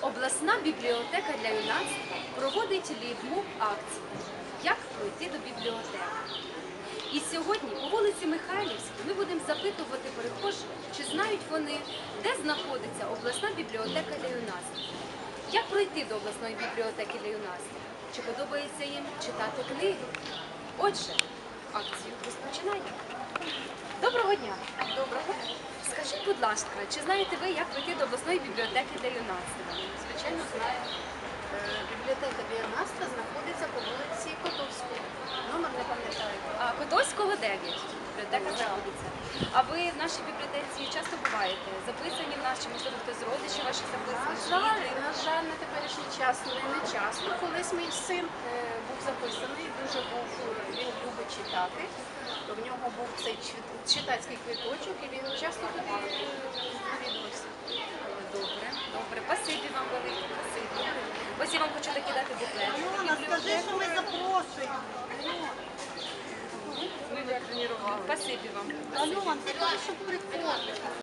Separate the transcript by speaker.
Speaker 1: Обласна бібліотека для юнацтва проводить лівмов акцію Як пройти до бібліотеки. І сьогодні по вулиці Михайлівській ми будемо запитувати перехожих, чи знають вони, де знаходиться обласна бібліотека для юнацтва. Як пройти до обласної бібліотеки для юнацтва? Чи подобається їм читати книги? Отже, акцію розпочинаємо. Доброго дня! Скажіть, будь ласка, чи знаєте ви, як пройти до обласної бібліотеки для юнацтва?
Speaker 2: Звичайно, знаю. Е, Бібліотека для юнацтва знаходиться по вулиці Котовської. Номер не пам'ятаю.
Speaker 1: А Котовського 9 бібліотека знаходиться. А ви в нашій бібліотеці часто буваєте? Записані в нас, чи можливо хтось з родичів ваших
Speaker 2: На жаль, на жаль, на теперішній час не, не часто. Колись мій син е, був записаний, дуже був, е, він читати. В нього був цей читацький квіточок, і він часто туди е.
Speaker 1: Добре, добре. Спасибі вам велике, спасибі. Ось я вам хочу таки дати буклет.
Speaker 3: Альона, скажи, що ми запрошуємо.
Speaker 1: Спасибі вам.
Speaker 3: Альона, скажи, що приходить.